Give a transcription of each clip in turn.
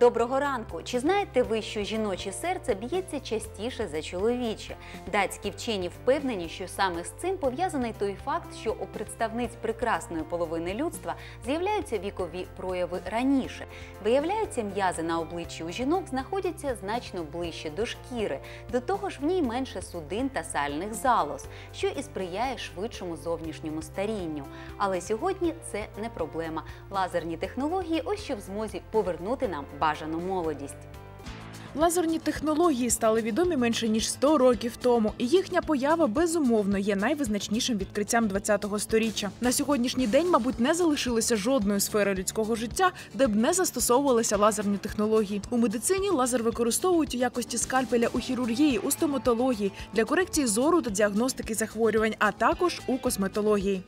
Доброго ранку! Чи знаєте ви, що жіноче серце б'ється частіше за чоловіче? Датські вчені впевнені, що саме з цим пов'язаний той факт, що у представниць прекрасної половини людства з'являються вікові прояви раніше. Виявляється, м'язи на обличчі у жінок знаходяться значно ближче до шкіри. До того ж, в ній менше судин та сальних залоз, що і сприяє швидшому зовнішньому старінню. Але сьогодні це не проблема. Лазерні технології ось що в змозі повернути нам бажану молодість. Лазерні технології стали відомі менше ніж 100 років тому, і їхня поява безумовно є найвизначнішим відкриттям ХХ століття. На сьогоднішній день, мабуть, не залишилося жодної сфери людського життя, де б не застосовувалися лазерні технології. У медицині лазер використовують у якості скальпеля у хірургії, у стоматології для корекції зору та діагностики захворювань, а також у косметології.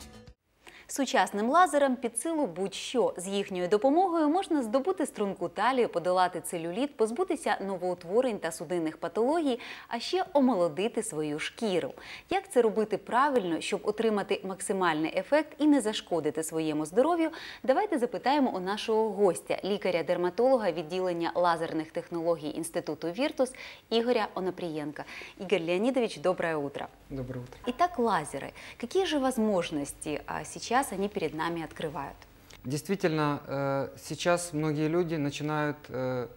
Сучасним лазерам під силу будь-що з їхньою допомогою можна здобути струнку талію, подолати целюліт, позбутися новоутворень та судинних патологій, а ще омолодити свою шкіру. Як це робити правильно, щоб отримати максимальний ефект і не зашкодити своєму здоров'ю? Давайте запитаємо у нашого гостя, лікаря-дерматолога відділення лазерних технологій інституту Віртус Ігоря Онопрієнка. Ігор Леонидович, доброе утро. Доброе утро. Итак, лазеры. Какие же возможности а, сейчас они перед нами открывают? Действительно, э, сейчас многие люди начинают э,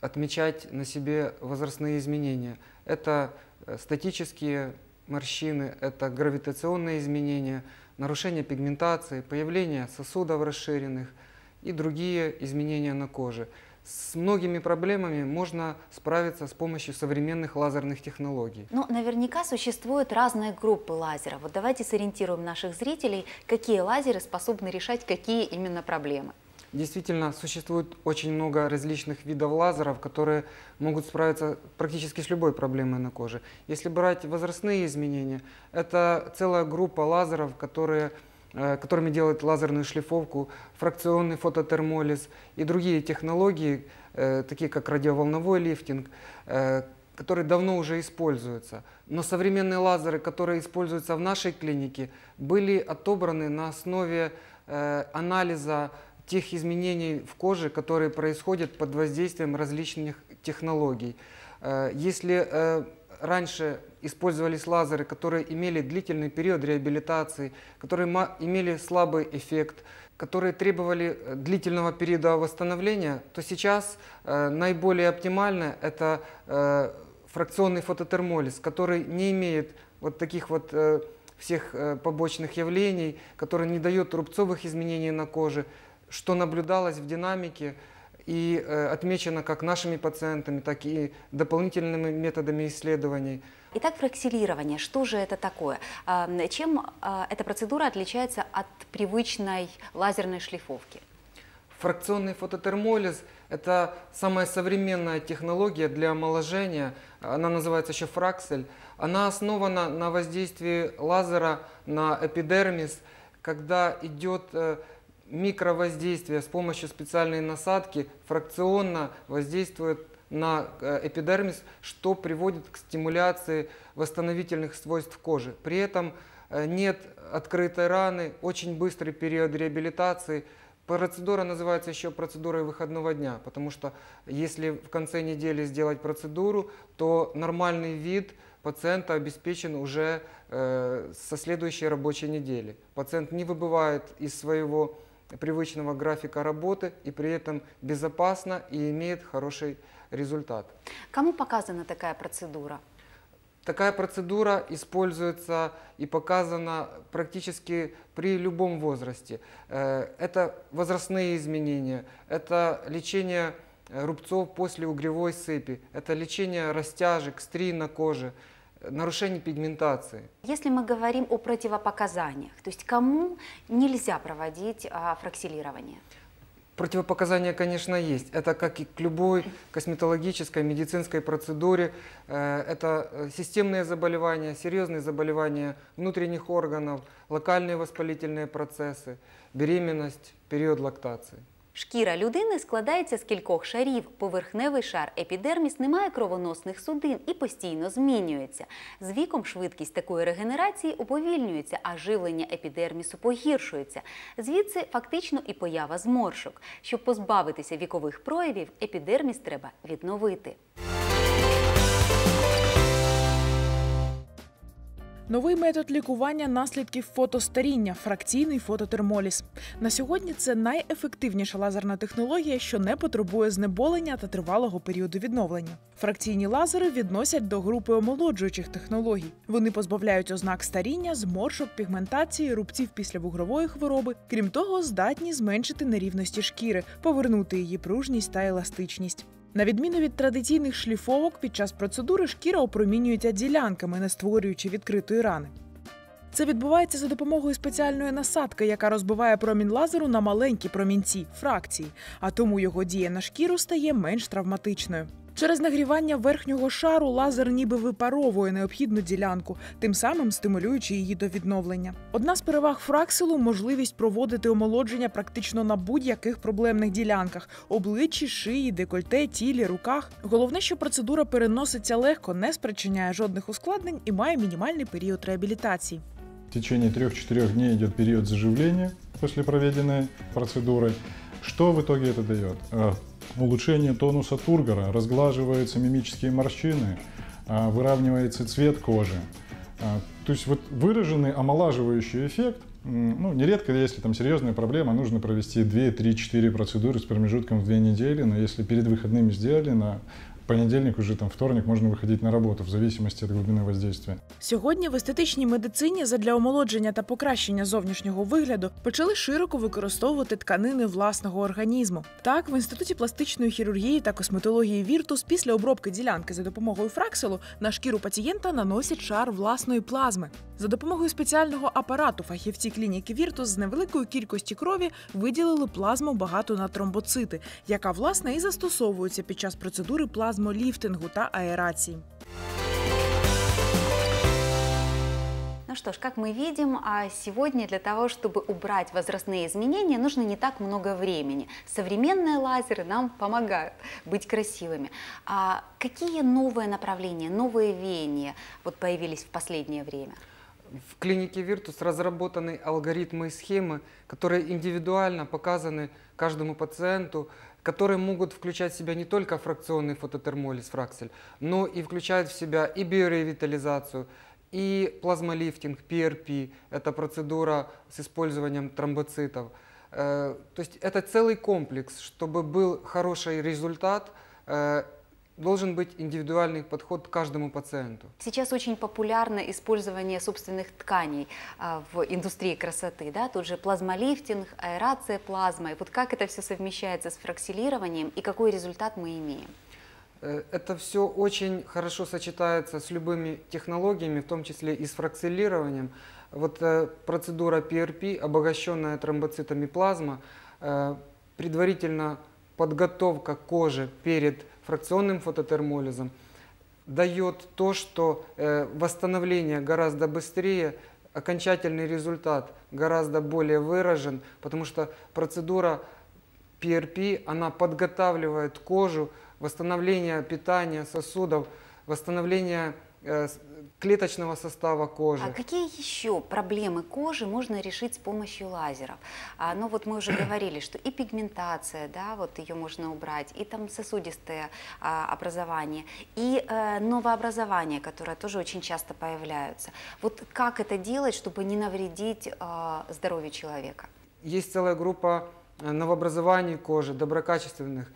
отмечать на себе возрастные изменения. Это э, статические морщины, это гравитационные изменения, нарушение пигментации, появление сосудов расширенных и другие изменения на коже. С многими проблемами можно справиться с помощью современных лазерных технологий. Ну, наверняка существуют разные группы лазеров. Вот давайте сориентируем наших зрителей, какие лазеры способны решать какие именно проблемы. Действительно, существует очень много различных видов лазеров, которые могут справиться практически с любой проблемой на коже. Если брать возрастные изменения, это целая группа лазеров, которые которыми делают лазерную шлифовку, фракционный фототермолиз и другие технологии, э, такие как радиоволновой лифтинг, э, которые давно уже используются. Но современные лазеры, которые используются в нашей клинике, были отобраны на основе э, анализа тех изменений в коже, которые происходят под воздействием различных технологий. Э, Если э, раньше использовались лазеры, которые имели длительный период реабилитации, которые имели слабый эффект, которые требовали э, длительного периода восстановления, то сейчас э, наиболее оптимально это э, фракционный фототермолиз, который не имеет вот таких вот э, всех э, побочных явлений, который не дает рубцовых изменений на коже, что наблюдалось в динамике и э, отмечено как нашими пациентами, так и дополнительными методами исследований. Итак, фраксилирование. Что же это такое? А, Чем а, эта процедура отличается от привычной лазерной шлифовки? Фракционный фототермолиз – это самая современная технология для омоложения. Она называется еще фраксель. Она основана на воздействии лазера на эпидермис, когда идет э, микровоздействие с помощью специальной насадки, фракционно воздействует на э, эпидермис, что приводит к стимуляции восстановительных свойств кожи. При этом э, нет открытой раны, очень быстрый период реабилитации. Процедура называется еще процедурой выходного дня, потому что если в конце недели сделать процедуру, то нормальный вид пациента обеспечен уже э, со следующей рабочей недели. Пациент не выбывает из своего привычного графика работы и при этом безопасно и имеет хороший результат. Кому показана такая процедура? Такая процедура используется и показана практически при любом возрасте. Э, Это возрастные изменения, это лечение рубцов после угревой сыпи, это лечение растяжек, стрий на коже, нарушение пигментации. Если мы говорим о противопоказаниях, то есть кому нельзя проводить а, фраксилирование? Противопоказания, конечно, есть. Это как и к любой косметологической, медицинской процедуре. Э, Это э, системные заболевания, серьезные заболевания внутренних органов, локальные воспалительные процессы, беременность, период лактации. Шкіра людини складається з кількох шарів. Поверхневий шар епідерміс не має кровоносних судин і постійно змінюється. З віком швидкість такої регенерації уповільнюється, а живлення епідермісу погіршується. Звідси фактично і поява зморшок. Щоб позбавитися вікових проявів, епідерміс треба відновити. Новий метод лікування наслідків фотостаріння фракційний фототермоліз. На сьогодні це найефективніша лазерна технологія, що не потребує знеболення та тривалого періоду відновлення. Фракційні лазери відносять до групи омолоджуючих технологій. Вони позбавляють ознак старіння, зморшок, пігментації, рубців після вугрової хвороби. Крім того, здатні зменшити нерівності шкіри, повернути її пружність та еластичність. На відміну від традиційних шліфовок, під час процедури шкіра опромінюється ділянками, не створюючи відкритої рани. Це відбувається за допомогою спеціальної насадки, яка розбиває промінь лазеру на маленькі промінці фракції, а тому його дія на шкіру стає менш травматичною. Через нагрівання верхнього шару лазер ніби випаровує необхідну ділянку, тим самим стимулюючи її до відновлення. Одна з переваг фраксилу можливість проводити омолодження практично на будь-яких проблемних ділянках обличчі, шиї, декольте, тілі, руках. Головне, що процедура переноситься легко, не спричиняє жодних ускладнень і має мінімальний період реабілітації. В течение 3-4 дней идет период заживления после проведенной процедуры. Что в итоге это дает? Улучшение тонуса тургора, разглаживаются мимические морщины, а, выравнивается цвет кожи. А, То есть вот выраженный омолаживающий эффект, ну, нередко, если там серьезная проблема, нужно провести 2, 3, 4 процедуры с промежутком в 2 недели, но если перед выходными сделали, на понедельник, уже там вторник можно выходить на работу в зависимости от глубины воздействия. Сьогодні в естетичній медицині задля омолодження та покращення зовнішнього вигляду почали широко використовувати тканини власного організму. Так, в інституті пластичної хірургії та косметології Віртус після обробки ділянки за допомогою фраксилу на шкіру пацієнта наносять шар власної плазми. За допомогою спеціального апарату фахівці клініки Віртус з невеликої кількості крові виділили плазму багату на тромбоцити, яка власне і застосовується під час процедури плазмоліфтингу та аерації. Ну что ж, как мы видим, а сегодня для того, чтобы убрать возрастные изменения, нужно не так много времени. Современные лазеры нам помогают быть красивыми. А какие новые направления, новые веяния вот появились в последнее время? В клинике Virtus разработаны алгоритмы и схемы, которые индивидуально показаны каждому пациенту, которые могут включать в себя не только фракционный фототермолиз фраксель, но и включают в себя и биоревитализацию, и плазмолифтинг, PRP, это процедура с использованием тромбоцитов. Э, То есть это целый комплекс, чтобы был хороший результат, э, должен быть индивидуальный подход к каждому пациенту. Сейчас очень популярно использование собственных тканей а, в индустрии красоты. Да? Тут же плазмолифтинг, аэрация плазмой. Вот как это все совмещается с фраксилированием и какой результат мы имеем? Э, Это все очень хорошо сочетается с любыми технологиями, в том числе и с фракцилированием. Вот э, процедура PRP, обогащенная тромбоцитами плазма, э, предварительно подготовка кожи перед фракционным фототермолизом дает то, что э, восстановление гораздо быстрее, окончательный результат гораздо более выражен, потому что процедура PRP, она подготавливает кожу, восстановление питания сосудов, восстановление э, клеточного состава кожи. А какие еще проблемы кожи можно решить с помощью лазеров? А, ну вот мы уже говорили, что и пигментация, да, вот ее можно убрать, и там сосудистое а, образование, и э, новообразования, которые тоже очень часто появляются. Вот как это делать, чтобы не навредить а, здоровью человека? Есть целая группа э, новообразований кожи, доброкачественных.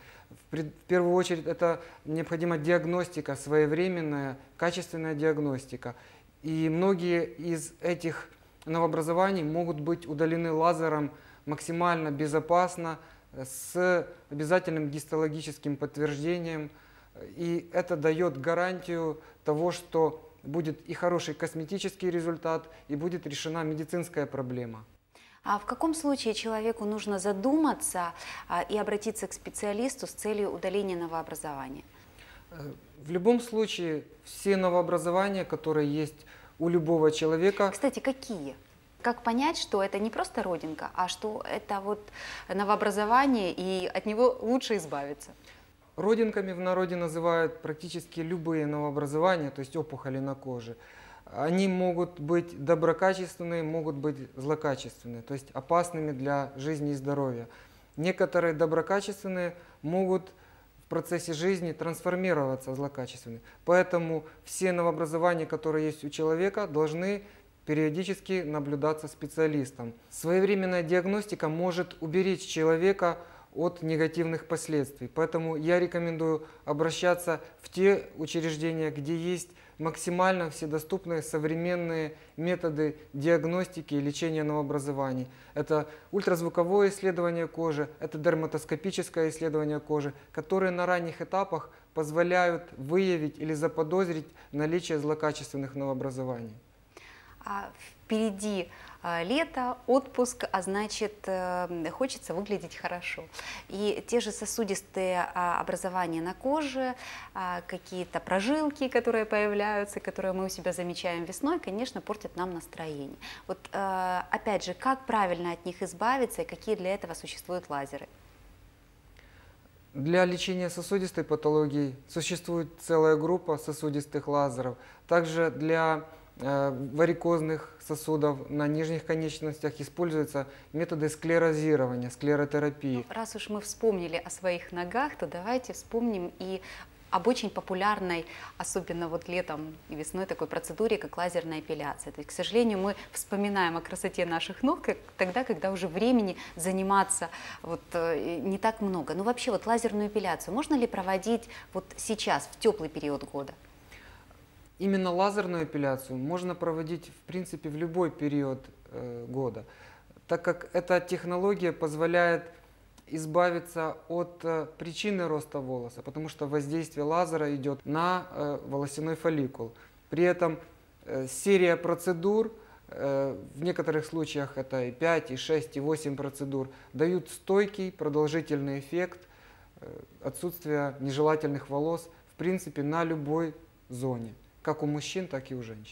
В первую очередь это необходима диагностика, своевременная, качественная диагностика. И многие из этих новообразований могут быть удалены лазером максимально безопасно, с обязательным гистологическим подтверждением. И это дает гарантию того, что будет и хороший косметический результат, и будет решена медицинская проблема. А в каком случае человеку нужно задуматься а, и обратиться к специалисту с целью удаления новообразования? Э, В любом случае, все новообразования, которые есть у любого человека, Кстати, какие? как понять, что это не просто родинка, а что это вот новообразование, и от него лучше избавиться? Родинками в народе называют практически любые новообразования, то есть опухоли на коже. Они могут быть доброкачественные, могут быть злокачественные, то есть опасными для жизни и здоровья. Некоторые доброкачественные могут в процессе жизни трансформироваться в злокачественные. Поэтому все новообразования, которые есть у человека, должны периодически наблюдаться специалистом. Своевременная диагностика может уберечь человека от негативных последствий. Поэтому я рекомендую обращаться в те учреждения, где есть максимально вседоступные современные методы диагностики и лечения новообразований. Это ультразвуковое исследование кожи, это дерматоскопическое исследование кожи, которые на ранних этапах позволяют выявить или заподозрить наличие злокачественных новообразований. А впереди лето, отпуск, а значит, э, хочется выглядеть хорошо. И те же сосудистые а, образования на коже, а, какие-то прожилки, которые появляются, которые мы у себя замечаем весной, конечно, портят нам настроение. Вот э, опять же, как правильно от них избавиться и какие для этого существуют лазеры? Для лечения сосудистой патологии существует целая группа сосудистых лазеров. Также для варикозных сосудов на нижних конечностях используются методы склерозирования, склеротерапии. Ну, раз уж мы вспомнили о своих ногах, то давайте вспомним и об очень популярной, особенно вот летом и весной, такой процедуре, как лазерная эпиляция. То есть, к сожалению, мы вспоминаем о красоте наших ног как, тогда, когда уже времени заниматься вот, э, не так много. Но вообще вот лазерную эпиляцию можно ли проводить вот сейчас, в теплый период года? Именно лазерную эпиляцию можно проводить в принципе в любой период э, года, так как эта технология позволяет избавиться от э, причины роста волоса, потому что воздействие лазера идет на э, волосяной фолликул. При этом э, серия процедур, в некоторых случаях это и 5, и 6, и 8 процедур, дают стойкий продолжительный эффект отсутствия нежелательных волос в принципе на любой зоне як у мужчин, так і у жінок.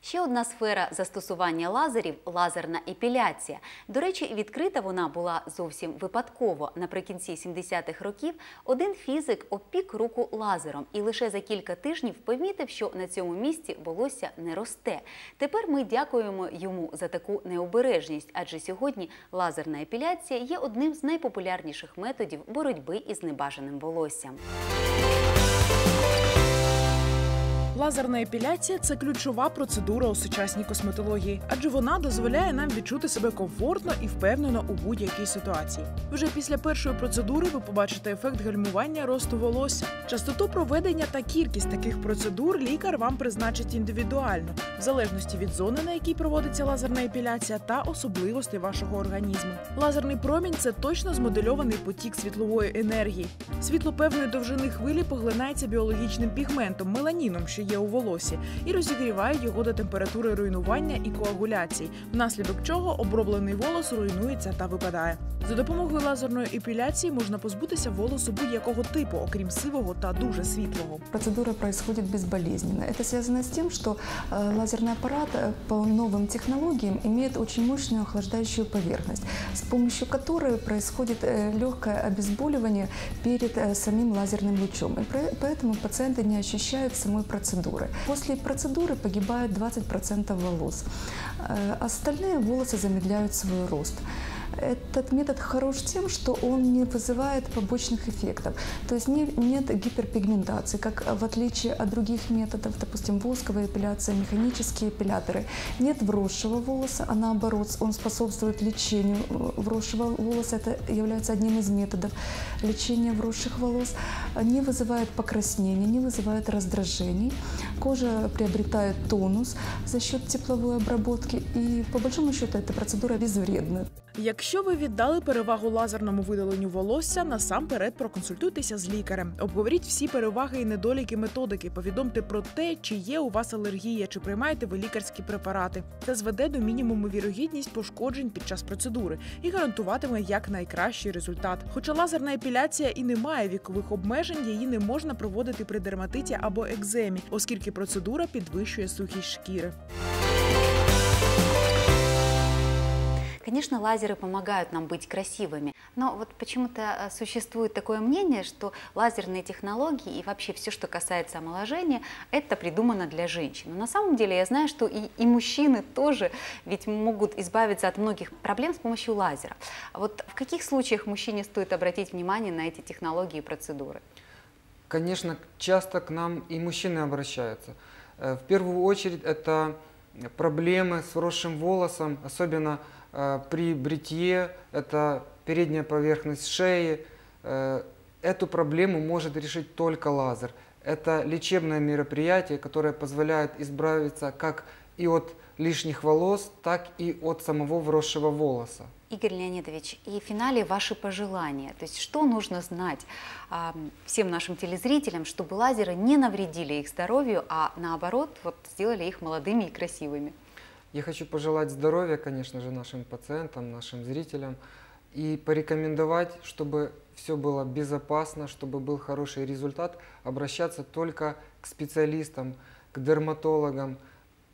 Ще одна сфера застосування лазерів лазерна епіляція. До речі, відкрита вона була зовсім випадково. Наприкінці 70-х років один фізик опік руку лазером і лише за кілька тижнів помітив, що на цьому місці волосся не росте. Тепер ми дякуємо йому за таку необережність, адже сьогодні лазерна епіляція є одним з найпопулярніших методів боротьби із небажаним волоссям. Лазерна епіляція це ключова процедура у сучасній косметології, адже вона дозволяє нам відчути себе комфортно і впевнено у будь-якій ситуації. Вже після першої процедури ви побачите ефект гальмування росту волосся. Частоту проведення та кількість таких процедур лікар вам призначить індивідуально, в залежності від зони, на якій проводиться лазерна епіляція, та особливостей вашого організму. Лазерний промінь це точно змодельований потік світлової енергії. Світло певної довжини хвилі поглинається біологічним пігментом меланіном, що є у волосі, і розігріває його до температури руйнування і коагуляції, внаслідок чого оброблений волос руйнується та випадає. За допомогою лазерної епіляції можна позбутися волосу будь-якого типу, окрім сивого та дуже світлого. Процедура происходит безболезненно. Это связано с тем, что э, лазерный аппарат э, по новым технологиям имеет очень мощную охлаждающую поверхность, с помощью которой происходит э, легкое обезболивание перед э, самим лазерным лучом. И про- поэтому пациенты не ощущают самой процедуры. После процедуры погибает 20% волос. Э, Остальные волосы замедляют свой рост. Этот метод хорош тем, что он не вызывает побочных эффектов. То есть не- нет гиперпигментации, как в отличие от других методов, допустим, восковая эпиляция, механические эпиляторы. Нет вросшего волоса, а наоборот, он способствует лечению э, вросшего волоса. Это является одним из методов лечения вросших волос. Не вызывает покраснения, не вызывает раздражений. Кожа приобретает тонус за счет тепловой обработки. И по большому счету эта процедура безвредна. Якщо ви віддали перевагу лазерному видаленню волосся, насамперед проконсультуйтеся з лікарем. Обговоріть всі переваги і недоліки методики. Повідомте про те, чи є у вас алергія, чи приймаєте ви лікарські препарати. Це зведе до мінімуму вірогідність пошкоджень під час процедури і гарантуватиме як найкращий результат. Хоча лазерна епіляція і не має вікових обмежень, її не можна проводити при дерматиті або екземі, оскільки процедура підвищує сухість шкіри. Конечно, лазеры помогают нам быть красивыми, но вот почему-то э, существует такое мнение, что лазерные технологии и вообще все, что касается омоложения, это придумано для женщин. Но на самом деле я знаю, что и, и мужчины тоже ведь могут избавиться от многих проблем с помощью лазера. Вот в каких случаях мужчине стоит обратить внимание на эти технологии и процедуры? Конечно, часто к нам и мужчины обращаются. Э, в первую очередь это проблемы с вросшим волосом, особенно при бритье, это передняя поверхность шеи. Э, эту проблему может решить только лазер. Это лечебное мероприятие, которое позволяет избавиться как и от лишних волос, так и от самого вросшего волоса. Игорь Леонидович, и в финале ваши пожелания. То есть что нужно знать а, всем нашим телезрителям, чтобы лазеры не навредили их здоровью, а наоборот вот, сделали их молодыми и красивыми? Я хочу пожелать здоровья, конечно же, нашим пациентам, нашим зрителям и порекомендовать, чтобы все было безопасно, чтобы был хороший результат, обращаться только к специалистам, к дерматологам,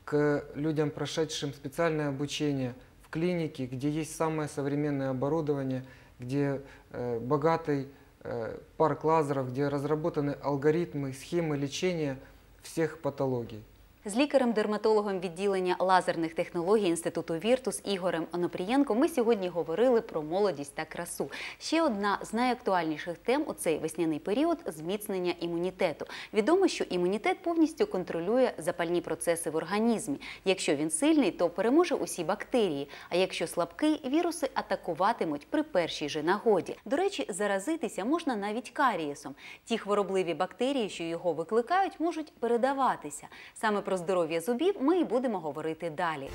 к людям, прошедшим специальное обучение в клинике, где есть самое современное оборудование, где э, богатый э, парк лазеров, где разработаны алгоритмы, схемы лечения всех патологий. З лікарем-дерматологом відділення лазерних технологій інституту Віртус Ігорем Онопрієнко ми сьогодні говорили про молодість та красу. Ще одна з найактуальніших тем у цей весняний період зміцнення імунітету. Відомо, що імунітет повністю контролює запальні процеси в організмі. Якщо він сильний, то переможе усі бактерії. А якщо слабкий, віруси атакуватимуть при першій же нагоді. До речі, заразитися можна навіть карієсом. Ті хворобливі бактерії, що його викликають, можуть передаватися. Саме про здоров'я зубів ми і будемо говорити далі.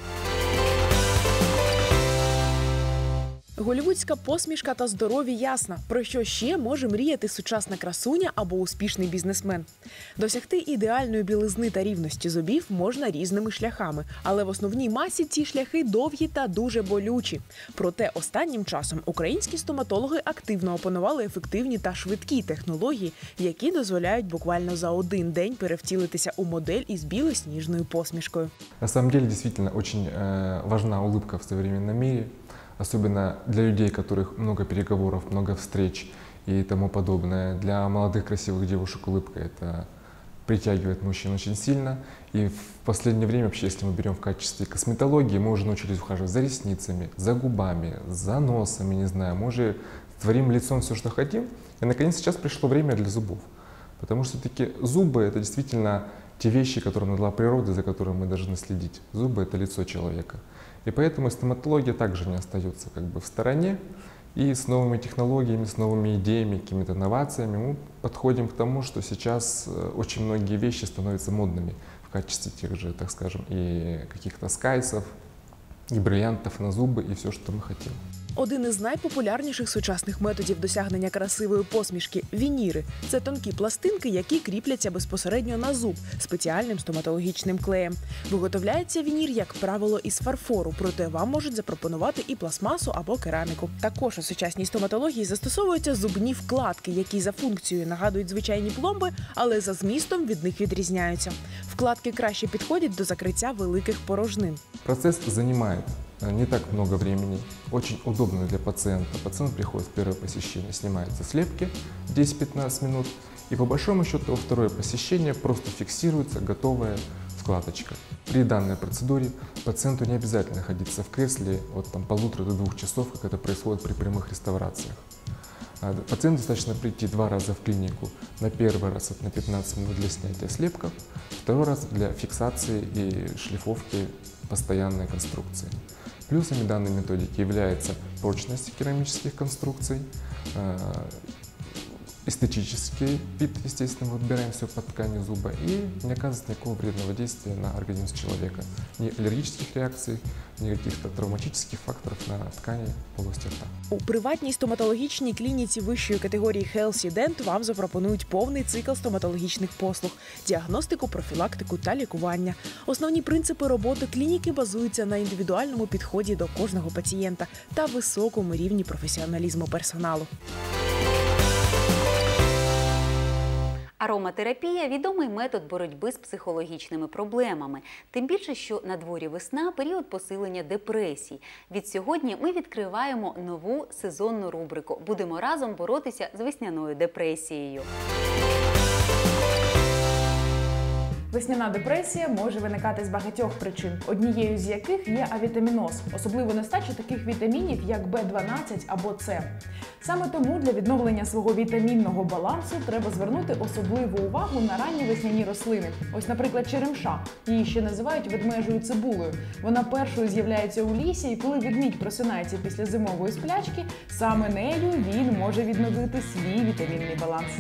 Голівудська посмішка та здоров'я ясна. Про що ще може мріяти сучасна красуня або успішний бізнесмен? Досягти ідеальної білизни та рівності зубів можна різними шляхами, але в основній масі ці шляхи довгі та дуже болючі. Проте останнім часом українські стоматологи активно опанували ефективні та швидкі технології, які дозволяють буквально за один день перевтілитися у модель із білосніжною посмішкою. На самом деле, действительно, очень э, важна улыбка в современном мире, особенно для людей, у которых много переговоров, много встреч и тому подобное. Для молодых красивых девушек улыбка это притягивает мужчин очень сильно. И в последнее время, вообще, если мы берем в качестве косметологии, мы уже научились ухаживать за ресницами, за губами, за носами, не знаю, мы уже творим лицом все, что хотим. И, наконец, сейчас пришло время для зубов. Потому что все-таки зубы — это действительно те вещи, которые нам дала природа, за которыми мы должны следить. Зубы — это лицо человека. И поэтому стоматология также не остается как бы в стороне. И с новыми технологиями, с новыми идеями, какими-то инновациями мы подходим к тому, что сейчас э, очень многие вещи становятся модными в качестве тех же, так скажем, и каких-то скайсов, и бриллиантов на зубы, и все, что мы хотим. Один із найпопулярніших сучасних методів досягнення красивої посмішки вініри. Це тонкі пластинки, які кріпляться безпосередньо на зуб спеціальним стоматологічним клеєм. Виготовляється вінір, як правило, із фарфору, проте вам можуть запропонувати і пластмасу або кераміку. Також у сучасній стоматології застосовуються зубні вкладки, які за функцією нагадують звичайні пломби, але за змістом від них відрізняються. Вкладки краще підходять до закриття великих порожнин. Процесс занимает э, не так много времени, очень удобно для пациента. Пациент приходит в первое посещение, снимаются слепки 10-15 минут, и по большому счету во второе посещение просто фиксируется готовая вкладочка. При данной процедуре пациенту не обязательно находиться в кресле от там, полутора до двух часов, как это происходит при прямых реставрациях. А, Пациенту достаточно прийти два раза в клинику. На первый раз это на 15 минут для снятия слепков, второй раз для фиксации и шлифовки постоянной конструкции. Плюсами данной методики является прочность керамических конструкций, э, эстетический вид, естественно, мы выбираем все под тканью зуба и не оказывает никакого вредного действия на организм человека. Ни аллергических реакций, ни каких-то травматических факторов на ткани полости рта. У приватній стоматологічній клініці вищої категорії Healthy Dent вам запропонують повний цикл стоматологічних послуг, діагностику, профілактику та лікування. Основні принципи роботи клініки базуються на індивідуальному підході до кожного пацієнта та високому рівні професіоналізму персоналу. Ароматерапія відомий метод боротьби з психологічними проблемами. Тим більше, що на дворі весна період посилення депресій. Від сьогодні ми відкриваємо нову сезонну рубрику. Будемо разом боротися з весняною депресією. Весняна депресія може виникати з багатьох причин, однією з яких є авітаміноз, особливо нестача таких вітамінів, як В12 або С. Саме тому для відновлення свого вітамінного балансу треба звернути особливу увагу на ранні весняні рослини. Ось, наприклад, черемша. Її ще називають ведмежою цибулею. Вона першою з'являється у лісі, і коли ведмідь просинається після зимової сплячки, саме нею він може відновити свій вітамінний баланс.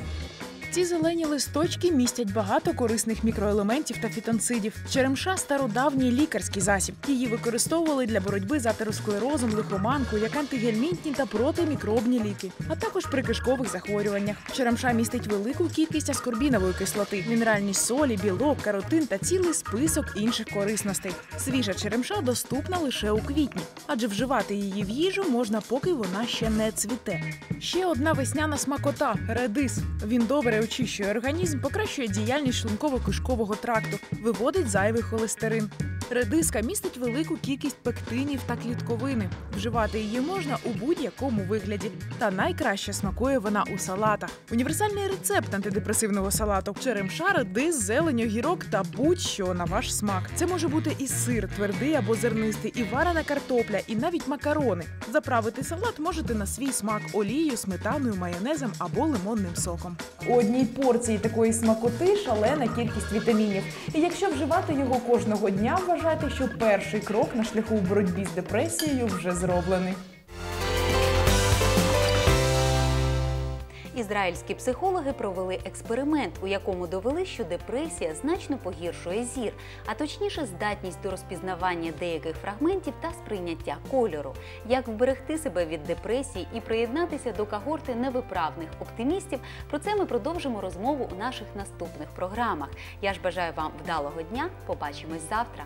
Ці зелені листочки містять багато корисних мікроелементів та фітонцидів. Черемша стародавній лікарський засіб. Її використовували для боротьби з атеросклерозом, лихоманкою, як антигельмінтні та протимікробні ліки, а також при кишкових захворюваннях. Черемша містить велику кількість аскорбінової кислоти, мінеральні солі, білок, каротин та цілий список інших корисностей. Свіжа черемша доступна лише у квітні, адже вживати її в їжу можна, поки вона ще не цвіте. Ще одна весняна смакота редис. Він добре очищує організм, покращує діяльність шлунково-кишкового тракту, виводить зайвий холестерин. Редиска містить велику кількість пектинів та клітковини. Вживати її можна у будь-якому вигляді. Та найкраще смакує вона у салатах. Універсальний рецепт антидепресивного салату черемша, редис, зелень, огірок та будь-що на ваш смак. Це може бути і сир, твердий або зернистий, і варена картопля, і навіть макарони. Заправити салат можете на свій смак олією, сметаною, майонезом або лимонним соком. У одній порції такої смакоти шалена кількість вітамінів. І якщо вживати його кожного дня, вважайте, що перший крок на шляху в боротьбі з депресією вже зроблений. Ізраїльські психологи провели експеримент, у якому довели, що депресія значно погіршує зір, а точніше здатність до розпізнавання деяких фрагментів та сприйняття кольору. Як вберегти себе від депресії і приєднатися до когорти невиправних оптимістів? Про це ми продовжимо розмову у наших наступних програмах. Я ж бажаю вам вдалого дня. Побачимось завтра.